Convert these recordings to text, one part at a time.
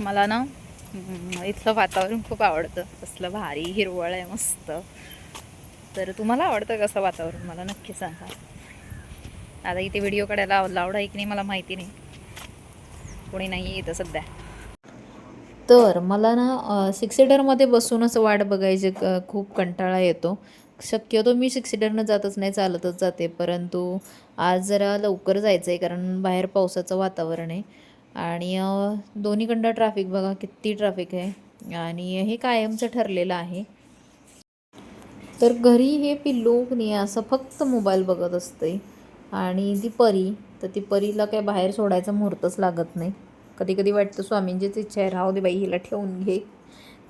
मला ना इथलं वातावरण खूप आवडतं. असलं भारी हिरवळ आहे मस्त. तर तुम्हाला आवडतं कसं वातावरण? मला नक्की सांगा. आता इथे व्हिडिओ काढायला लावड आहे की नाही मला माहिती नाही. कोणी नाही इथं सध्या. तर मला ना सिक्स सीटरमध्ये बसूनच वाट बघायची खूप कंटाळा येतो. शक्यतो मी सिक्स सीटरनं जातच नाही चालतच जाते. परंतु आज जरा लवकर जायचं आहे कारण बाहेर पावसाचं वातावरण आहे. आणि अ, दोन्हीकडनं ट्रॅफिक बघा किती ट्रॅफिक आहे. आणि हे कायमचं ठरलेलं आहे. तर घरी हे पिल्लू नाही असं फक्त मोबाईल बघत असते आणि ती परी तर ती परीला काय बाहेर सोडायचा मुहूर्तच लागत नाही. कधी कधी वाटतं स्वामींचीच इच्छा आहे राहू दे बाई हिला ठेवून घे.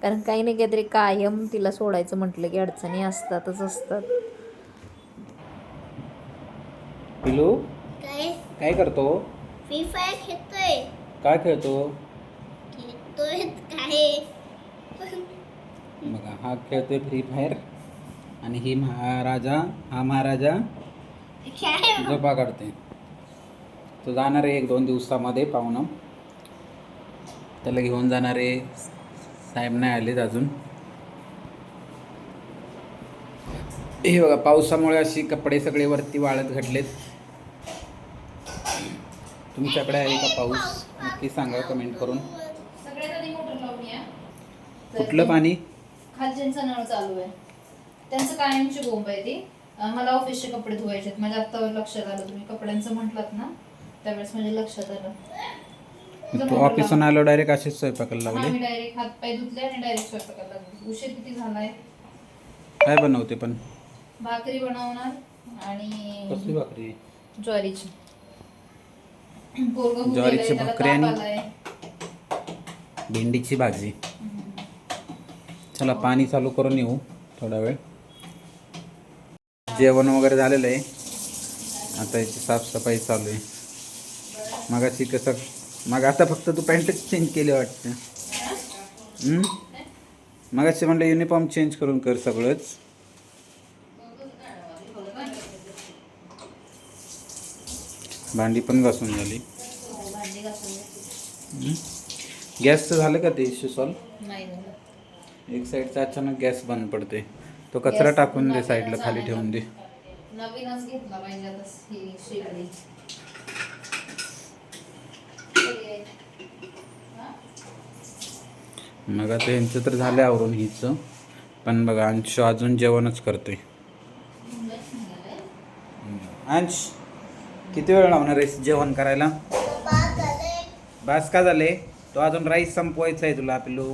कारण काही नाही काहीतरी कायम तिला सोडायचं म्हटलं की अडचणी असतातच असतात. पिलू काय? काय करतो? फ्री फायर खेळतोय. काय खेळतो? खेळतोय काय? बघा हा खेळतोय फ्री फायर आणि ही महाराजा हा महाराजा झोपा काढते तो जाणार आहे एक दोन दिवसामध्ये पाहुणं. त्याला घेऊन जाणार आहे. साहेब नाही आलेत अजून. हे बघा पावसामुळे अशी कपडे सगळे वरती वाळत घडलेत. तुमच्याकडे आहे का पाऊस? नक्की सांगा कमेंट करून. सगळ्यात आधी मोटर कुठलं पाणी? खालच्यांचा नळ चालू आहे. त्यांचं कायमची बोंब आहे ती. अं, मला ऑफिसचे कपडे धुवायचे आहेत. माझ्या आत्ता लक्षात आलं तुम्ही. कपड्यांचं म्हटलात ना त्यावेळेस माझ्या लक्षात आलं. तू ऑफिसून आलो डायरेक्ट असेच स्वयंपाकाला हा, लावले? मी डायरेक्ट हात पाय धुतले आणि डायरेक्ट स्वयंपाकाला लागले उशीर किती झालाय? काय बनवते पण? भाकरी बनवणार आणि कसली भाकरी? ज्वारीची. ज्वारीची भाकरी आणि-. भेंडीची भाजी. चला पाणी चालू करून येऊ थोडा वेळ. जेवण वगैरे झालेलं आहे. आता याची साफसफाई चालू आहे. मगाशी कसं मग आता फक्त तू पॅन्टच चेंज केली वाटतं. हम्म? मगाशी म्हणलं युनिफॉर्म चेंज करून कर सगळंच. भांडी पण घासून झाली. गॅसचं झालं का ते इश्यू सॉल्व? एक साईडचा अचानक गॅस बंद पडते तो कचरा टाकून दे साईडला खाली ठेवून दे. नवीनच घेतला पाहिजे आता शेगडी मग आता यांचं तर झालं आवरून हिचं. पण बघा अंश अजून जेवणच करतोय. अंश! किती वेळ लावणार आहेस जेवण करायला? बास का झाले? तो अजून राईस संपवायचा आहे तुला पिलू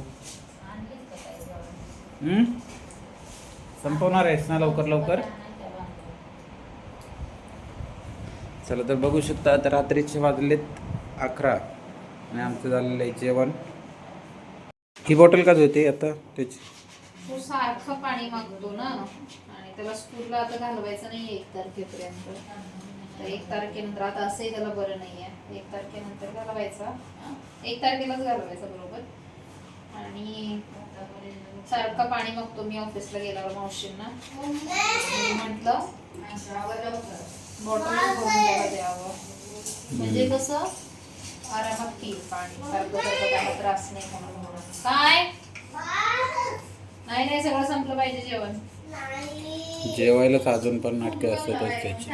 संपवणार आहेस ना लवकर लवकर? चला तर बघू शकता आता रात्रीचे वाजलेत अकरा आणि आमचं झालेलं आहे जेवण. ही बॉटल का धुते आता त्याची? तो सारखं पाणी मागतो ना. आणि त्याला स्कूलला आता घालवायचं नाही एक तारखेपर्यंत. तर एक तारखेनंतर आता असंही त्याला बरं नाही आहे एक तारखेनंतर घालवायचा? एक तारखेलाच घालवायचा बरोबर? आणि सारखं पाणी मागतो मी ऑफिसला गेल्यावर मावशींना. म्हटलं बॉटल द्यावं. म्हणजे कसं? आरामात पिईल पाणी. सारखं सारखं त्याला त्रास नाही होणार म्हणून. काय? नाही नाही सगळं संपलं पाहिजे जेवण. जेवायलाच अजून पण नाटकं असतातच त्याची.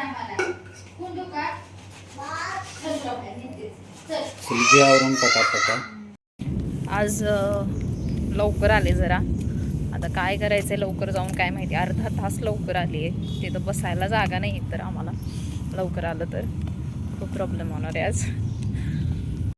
आज लवकर आले जरा. आता काय करायचं आहे लवकर जाऊन काय माहिती. अर्धा तास लवकर आली आहे तिथं बसायला जागा नाही तर आम्हाला लवकर आलं तर खूप प्रॉब्लेम होणार आहे आज.